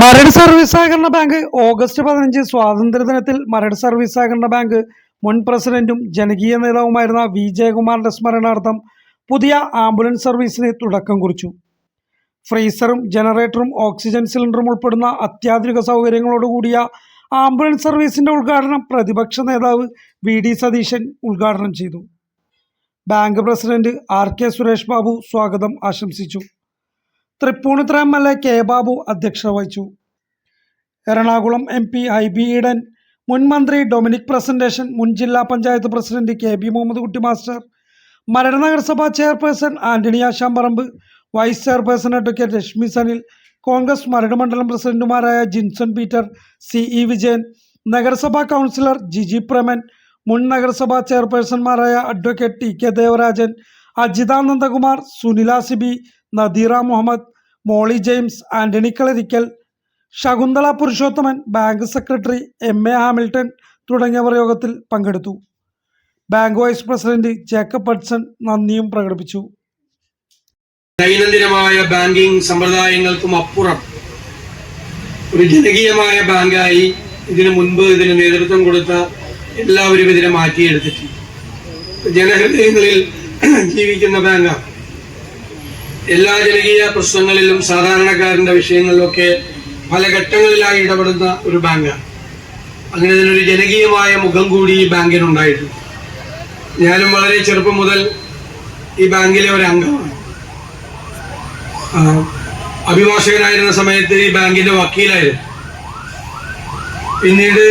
Maradu service സഹകരണ bank August പതിനഞ്ച് സ്വാതന്ത്ര്യദിനത്തിൽ മരട് സർവീസ് സഹകരണ ബാങ്ക് മുൻ പ്രസിഡന്റും ജനകീയ നേതാവുമായിരുന്ന വി ജയകുമാറിന്റെ സ്മരണാർത്ഥം പുതിയ ആംബുലൻസ് സർവീസിന് തുടക്കം കുറിച്ചു. ഫ്രീസറും ജനറേറ്ററും ഓക്സിജൻ സിലിണ്ടറും ഉൾപ്പെടുന്ന അത്യാധുനിക സൗകര്യങ്ങളോടുകൂടിയ ആംബുലൻസ് സർവീസിന്റെ ഉദ്ഘാടനം പ്രതിപക്ഷ നേതാവ് വി ഡി സതീശൻ ഉദ്ഘാടനം ചെയ്തു. Bank president R K Suresh Babu സ്വാഗതം ആശംസിച്ചു. Tripunithura M L A K Babu അധ്യക്ഷത വഹിച്ചു. എറണാകുളം എം പി ഹൈബി ഈഡൻ മുൻ മന്ത്രി ഡൊമിനിക് പ്രസന്റേഷൻ മുൻ ജില്ലാ panchayat president K B Muhammad Kutty master Maradu നഗരസഭാ chairperson Antony Ashamparambu vice chairperson advocate Rashmi Sanil Congress Maradu മണ്ഡലം പ്രസിഡന്റുമാരായ ജിൻസൺ പീറ്റർ സി ഇ വിജയൻ നഗരസഭാ കൗൺസിലർ ജിജി പ്രമൻ മുൻ നഗരസഭാ ചെയർപേഴ്സൺമാരായ advocate T K Devarajan Ajitha Nandakumar Sunila Siby Nadeera Muhammad Molly James Antony Kalarickal Shakuntala Purushothaman bank secretary M A Hamilton തുടങ്ങിയവർ യോഗത്തിൽ പങ്കെടുത്തു. Bank vice president Jacob Hudson നന്ദിയും പ്രകടിപ്പിച്ചു. ദൈനംദിനമായ ബാങ്കിംഗ് സമ്പ്രദായങ്ങൾക്കും അപ്പുറം ഒരു ജനകീയമായ ബാങ്കായി ഇതിനു മുൻപ് ഇതിന് നേതൃത്വം കൊടുത്ത എല്ലാവരും ഇതിനെ മാറ്റിയെടുത്തിട്ടുണ്ട്. ജനഹൃദയങ്ങളിൽ ജീവിക്കുന്ന ബാങ്കാണ്. എല്ലാ ജനകീയ പ്രശ്നങ്ങളിലും സാധാരണക്കാരന്റെ വിഷയങ്ങളിലൊക്കെ പല ഘട്ടങ്ങളിലായി ഇടപെടുന്ന ഒരു ബാങ്കാണ്. അങ്ങനെ ഇതിനൊരു ജനകീയമായ മുഖം കൂടി ഈ ബാങ്കിനുണ്ടായിട്ടുണ്ട്. ഞാനും വളരെ ചെറുപ്പം മുതൽ ഈ ബാങ്കിലെ ഒരു അംഗമാണ്. അഭിഭാഷകനായിരുന്ന സമയത്ത് ഈ ബാങ്കിന്റെ വക്കീലായിരുന്നു. പിന്നീട്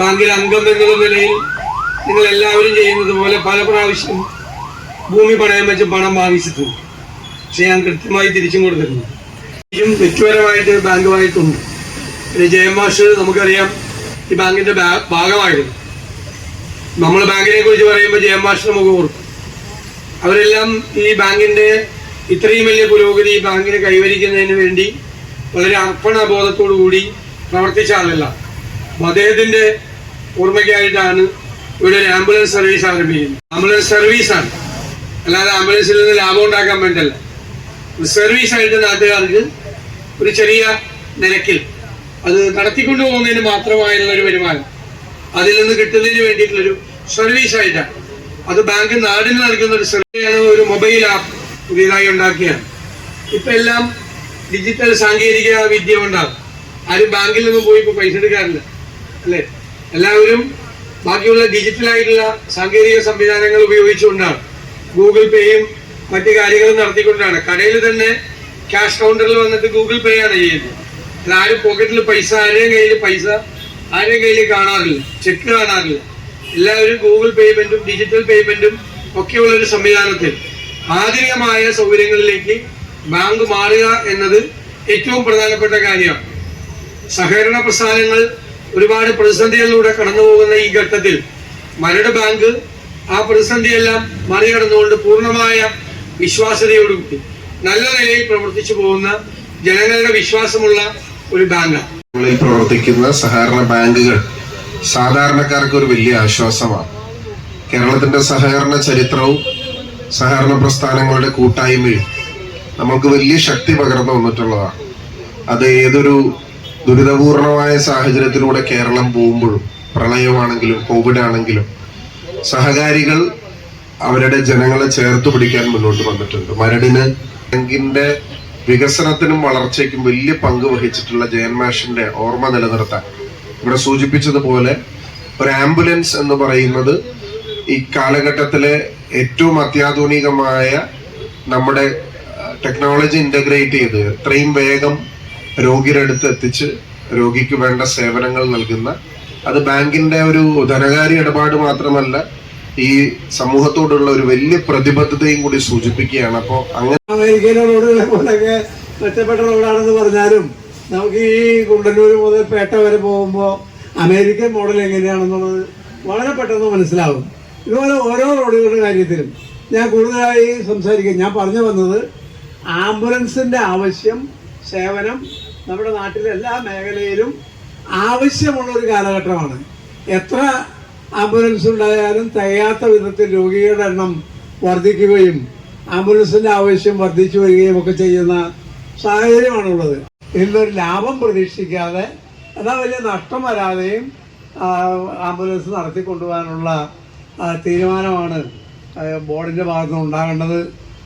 ബാങ്കിൽ അംഗം എന്നുള്ള നിലയിൽ നിങ്ങൾ എല്ലാവരും ചെയ്യുന്നത് പോലെ പല പ്രാവശ്യം ഭൂമി പണയം വെച്ച് പണം വാങ്ങിച്ചിട്ടുണ്ട്. പക്ഷെ ഞാൻ കൃത്യമായി തിരിച്ചും കൊടുത്തിട്ടുണ്ട് ഇതും വ്യക്തിപരമായിട്ട് ബാങ്കുമായിട്ടുണ്ട്. പിന്നെ ജയമാഷ് നമുക്കറിയാം ഈ ബാങ്കിന്റെ ഭാഗമായിരുന്നു. നമ്മൾ ബാങ്കിനെ കുറിച്ച് പറയുമ്പോൾ ജയമാഷിന് നമുക്ക് ഓർക്കും. അവരെല്ലാം ഈ ബാങ്കിന്റെ ഇത്രയും വലിയ പുരോഗതി ഈ ബാങ്കിനെ കൈവരിക്കുന്നതിന് വേണ്ടി വളരെ അർപ്പണബോധത്തോടു കൂടി പ്രവർത്തിച്ച ആളല്ല. അദ്ദേഹത്തിന്റെ ഓർമ്മയ്ക്കായിട്ടാണ് ഇവിടെ ഒരു ആംബുലൻസ് സർവീസ് ആരംഭിക്കുന്നത്. ആംബുലൻസ് സർവീസാണ്. അല്ലാതെ ആംബുലൻസിൽ നിന്ന് ലാഭം ഉണ്ടാക്കാൻ വേണ്ടല്ല. ഒരു സർവീസ് ആയിട്ട് നാട്ടുകാർക്ക് ഒരു ചെറിയ നിരക്കിൽ അത് നടത്തിക്കൊണ്ടു പോകുന്നതിന് മാത്രമായുള്ള ഒരു വരുമാനം. അതിൽ നിന്ന് കിട്ടുന്നതിന് വേണ്ടിയിട്ടുള്ളൊരു സർവീസ് ആയിട്ടാണ്. അത് ബാങ്ക് നാടിന് നൽകുന്ന ഒരു സർവീസാണ് ഒരു മൊബൈൽ ആപ്പ് പുതിയതായി ഉണ്ടാക്കിയാണ്. ഇപ്പൊ എല്ലാം ഡിജിറ്റൽ സാങ്കേതിക വിദ്യ കൊണ്ടാണ്. ആരും ബാങ്കിൽ നിന്ന് പോയി ഇപ്പൊ പൈസ എടുക്കാറില്ല. അല്ലേ? എല്ലാവരും ബാക്കിയുള്ള ഡിജിറ്റലായിട്ടുള്ള സാങ്കേതിക സംവിധാനങ്ങൾ ഉപയോഗിച്ചുകൊണ്ടാണ്. ഗൂഗിൾ പേയും മറ്റു കാര്യങ്ങളും നടത്തിക്കൊണ്ടാണ്. കടയിൽ തന്നെ ക്യാഷ് കൗണ്ടറിൽ വന്നിട്ട് ഗൂഗിൾ പേ ആണ് ചെയ്യുന്നത്. ആരും പോക്കറ്റിൽ പൈസ ആരുടെയും കയ്യിൽ പൈസ ആരുടെയും കയ്യിൽ കാണാറില്ല. ചെക്ക് കാണാറില്ല. എല്ലാവരും ഗൂഗിൾ പേയ്മെന്റും ഡിജിറ്റൽ പേയ്മെന്റും ഒക്കെയുള്ള ഒരു സംവിധാനത്തിൽ ആധുനികമായ സൗകര്യങ്ങളിലേക്ക് ബാങ്ക് മാറുക എന്നത് ഏറ്റവും പ്രധാനപ്പെട്ട കാര്യമാണ്. സഹകരണ പ്രസ്ഥാനങ്ങൾ ഒരുപാട് പ്രതിസന്ധികളിലൂടെ കടന്നു പോകുന്ന ഈ ഘട്ടത്തിൽ മരട് ബാങ്ക് ആ പ്രതിസന്ധിയെല്ലാം മറികടന്നുകൊണ്ട് പൂർണമായ വിശ്വാസ്യതയോടുകൂടി നല്ല നിലയിൽ പ്രവർത്തിച്ചു പോകുന്ന ജനങ്ങളുടെ വിശ്വാസമുള്ള ഒരു ബാങ്കാണ്. പ്രവർത്തിക്കുന്ന സഹകരണ ബാങ്കുകൾ സാധാരണക്കാർക്ക് ഒരു വലിയ ആശ്വാസമാണ്. കേരളത്തിന്റെ സഹകരണ ചരിത്രവും സഹകരണ പ്രസ്ഥാനങ്ങളുടെ കൂട്ടായ്മയും നമുക്ക് വലിയ ശക്തി പകർന്നു വന്നിട്ടുള്ളതാണ് അത് ഏതൊരു ദുരിതപൂർണമായ സാഹചര്യത്തിലൂടെ കേരളം പോകുമ്പോഴും പ്രളയമാണെങ്കിലും കോവിഡ് ആണെങ്കിലും സഹകാരികൾ അവരുടെ ജനങ്ങളെ ചേർത്ത് പിടിക്കാൻ മുന്നോട്ട് വന്നിട്ടുണ്ട്. മരടിന് ബാങ്കിന്റെ വികസനത്തിനും വളർച്ചയ്ക്കും വലിയ പങ്ക് വഹിച്ചിട്ടുള്ള ജയൻമാഷിന്റെ ഓർമ്മ നിലനിർത്താൻ. ഇവിടെ സൂചിപ്പിച്ചതുപോലെ ഒരു ആംബുലൻസ് എന്ന് പറയുന്നത് ഈ കാലഘട്ടത്തിലെ ഏറ്റവും അത്യാധുനികമായ നമ്മുടെ ടെക്നോളജി ഇന്റഗ്രേറ്റ് ചെയ്ത് എത്രയും വേഗം രോഗിയുടെ അടുത്ത് എത്തിച്ച് രോഗിക്ക് വേണ്ട സേവനങ്ങൾ നൽകുന്ന അത് ബാങ്കിന്റെ ഒരു ധനകാര്യ ഇടപാട് മാത്രമല്ല ഈ സമൂഹത്തോടുള്ള ഒരു വലിയ പ്രതിബദ്ധതയും കൂടി സൂചിപ്പിക്കുകയാണ്. അപ്പോൾ അങ്ങനെ അമേരിക്കയിലെ റോഡുകളെ മെച്ചപ്പെട്ട റോഡാണെന്ന് പറഞ്ഞാലും നമുക്ക് ഈ കുണ്ടന്നൂർ മുതൽ പേട്ട വരെ പോകുമ്പോൾ അമേരിക്കൻ മോഡൽ എങ്ങനെയാണെന്നുള്ളത് വളരെ പെട്ടെന്ന് മനസ്സിലാവും. ഇതുപോലെ ഓരോ റോഡുകളുടെ കാര്യത്തിലും ഞാൻ കൂടുതലായി സംസാരിക്കും. ഞാൻ പറഞ്ഞു വന്നത് ആംബുലൻസിന്റെ ആവശ്യം സേവനം നമ്മുടെ നാട്ടിലെ എല്ലാ മേഖലയിലും ആവശ്യമുള്ള ഒരു കാലഘട്ടമാണ്. എത്ര ആംബുലൻസ് ഉണ്ടായാലും തികയാത്ത വിധത്തിൽ രോഗികളുടെ എണ്ണം വർദ്ധിക്കുകയും ആംബുലൻസിന്റെ ആവശ്യം വർദ്ധിച്ചു വരികയും ഒക്കെ ചെയ്യുന്ന സാഹചര്യമാണുള്ളത്. ഇതിലൊരു ലാഭം പ്രതീക്ഷിക്കാതെ എന്നാൽ വലിയ നഷ്ടം വരാതെയും ആംബുലൻസ് നടത്തിക്കൊണ്ടുപോകാനുള്ള തീരുമാനമാണ് ബോർഡിന്റെ ഭാഗത്തുനിന്ന് ഉണ്ടാകേണ്ടത്.